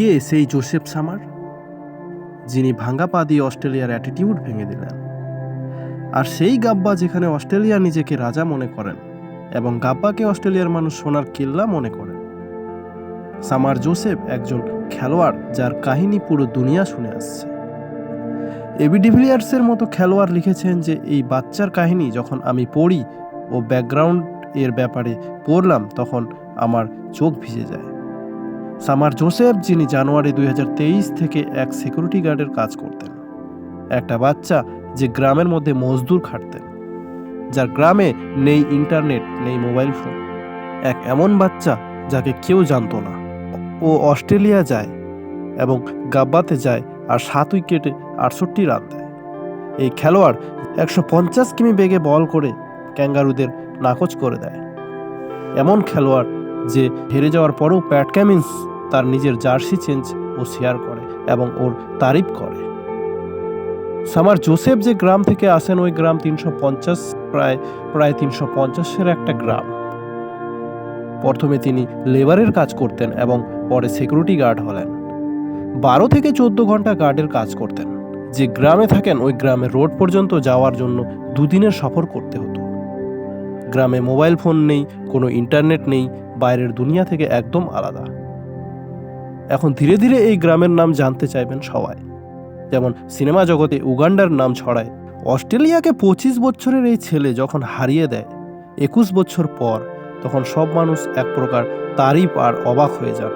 কে সেই Joseph summer? যিনি ভাঙ্গা পা দিয়ে অস্ট্রেলিয়ার অ্যাটিটিউড ভেঙে দিলেন। আর সেই গাব্বা যেখানে অস্ট্রেলিয়া নিজেকে রাজা মনে করেন এবং গাব্বাকে অস্ট্রেলিয়ার মানুষ সোনার কিল্লা মনে করেন। সামার জোসেফ একজন খেলোয়াড় যার কাহিনী পুরো দুনিয়া শুনে আসছে। এবি ডিভিলিয়ার্সের মতো খেলোয়াড় লিখেছেন যে, এই বাচ্চার কাহিনী যখন আমি পড়ি ও ব্যাকগ্রাউন্ড এর ব্যাপারে পড়লাম, তখন আমার চোখ ভিজে যায়। সামার জোসেফ, যিনি জানুয়ারি দুই হাজার তেইশ থেকে এক সিকিউরিটি গার্ডের কাজ করতেন। একটা বাচ্চা যে গ্রামের মধ্যে মজদুর খাটতেন। যার গ্রামে নেই ইন্টারনেট, নেই মোবাইল ফোন। এক এমন বাচ্চা যাকে কেউ জানতো না। ও অস্ট্রেলিয়া যায় এবং গাব্বাতে যায় আর সাত উইকেটে আটষট্টি রান দেয়। এই খেলোয়াড় একশো পঞ্চাশ কিমি বেগে বল করে ক্যাঙ্গারুদের নাকচ করে দেয়। এমন খেলোয়াড় যে হেরে যাওয়ার পরেও প্যাট ক্যামিন্স তার নিজের জার্সি চেঞ্জ ও শেয়ার করে এবং ওর তারিফ করে। সামার জোসেফ যে গ্রাম থেকে আসেন, ওই গ্রাম তিনশো পঞ্চাশ, প্রায় প্রায় তিনশো পঞ্চাশের একটা গ্রাম। প্রথমে তিনি লেবারের কাজ করতেন এবং পরে সিকিউরিটি গার্ড হলেন। বারো থেকে চোদ্দ ঘণ্টা গার্ডের কাজ করতেন। যে গ্রামে থাকেন, ওই গ্রামে রোড পর্যন্ত যাওয়ার জন্য দুদিনের সফর করতে হতো। গ্রামে মোবাইল ফোন নেই, কোনো ইন্টারনেট নেই, বাইরের দুনিয়া থেকে একদম আলাদা। এখন ধীরে ধীরে এই গ্রামের নাম জানতে চাইবেন সবাই। যেমন সিনেমা জগতে উগান্ডার নাম ছড়ায়। অস্ট্রেলিয়াকে পঁচিশ বছরের এই ছেলে যখন হারিয়ে দেয়, একুশ বছর পর তখন সব মানুষ এক প্রকার তারিফ আর অবাক হয়ে যান।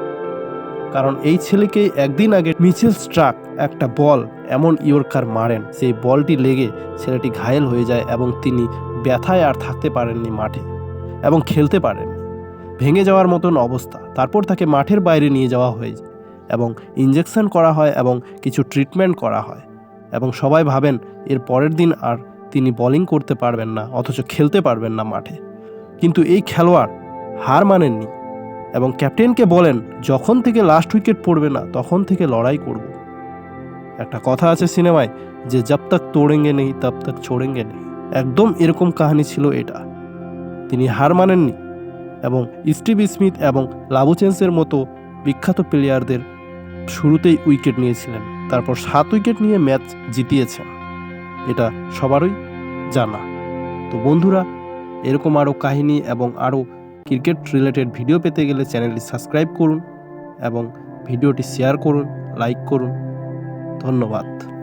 কারণ এই ছেলেকে একদিন আগে মিচেল স্ট্রাক একটা বল এমন ইয়র্কার মারেন, সেই বলটি লেগে ছেলেটি ঘায়েল হয়ে যায় এবং তিনি ব্যথায় আর থাকতে পারেননি মাঠে এবং খেলতে পারেননি। ভেঙে যাওয়ার মতন অবস্থা। তারপর তাকে মাঠের বাইরে নিয়ে যাওয়া হয়ে এবং ইঞ্জেকশন করা হয় এবং কিছু ট্রিটমেন্ট করা হয়। এবং সবাই ভাবেন, এর পরের দিন আর তিনি বোলিং করতে পারবেন না, অথচ খেলতে পারবেন না মাঠে। কিন্তু এই খেলোয়াড় হার মানেননি এবং ক্যাপ্টেনকে বলেন, যখন থেকে লাস্ট উইকেট পড়বে না, তখন থেকে লড়াই করব। একটা কথা আছে সিনেমায়, যে জব তক তোড়েঙ্গে নেই, তব তক ছোড়েঙ্গে নেই। একদম এরকম কাহিনী ছিল এটা। তিনি হার মানেননি। এবং স্টিভ স্মিথ এবং লাবুচেন্সের মতো বিখ্যাত প্লেয়ারদের শুরুতেই উইকেট নিয়েছিলেন। তারপর সাত উইকেট নিয়ে ম্যাচ জিতিয়েছেন। এটা সবারই জানা। তো বন্ধুরা, এরকম আরও কাহিনী এবং আরও ক্রিকেট রিলেটেড ভিডিও পেতে গেলে চ্যানেলটি সাবস্ক্রাইব করুন এবং ভিডিওটি শেয়ার করুন লাইক করুন। ধন্যবাদ।